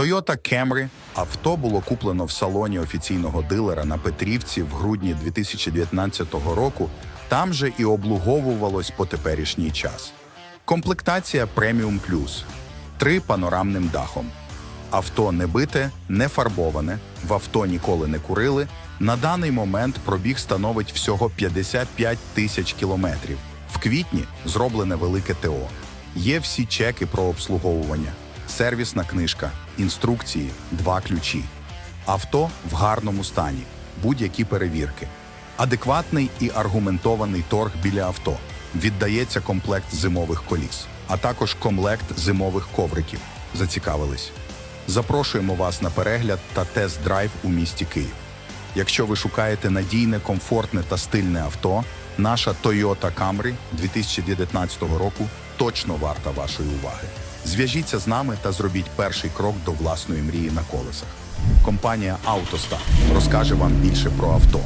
Toyota Camry авто було куплено в салоні офіційного дилера на Петрівці в грудні 2019 року. Там же і облуговувалось по теперішній час. Комплектація Premium Plus. Три панорамним дахом. Авто не бите, не фарбоване, в авто ніколи не курили. На даний момент пробіг становить всього 55 тисяч кілометрів. В квітні зроблене велике ТО. Є всі чеки про обслуговування, сервісна книжка, інструкції, два ключі. Авто в гарному стані, будь-які перевірки. Адекватний і аргументований торг біля авто. Віддається комплект зимових коліс, а також комплект зимових ковриків. Зацікавились. Запрошуємо вас на перегляд та тест-драйв у місті Київ. Якщо ви шукаєте надійне, комфортне та стильне авто, наша Toyota Camry 2019 року точно варта вашої уваги. Зв'яжіться з нами та зробіть перший крок до власної мрії на колесах. Компанія «АвтоСтар» розкаже вам більше про авто.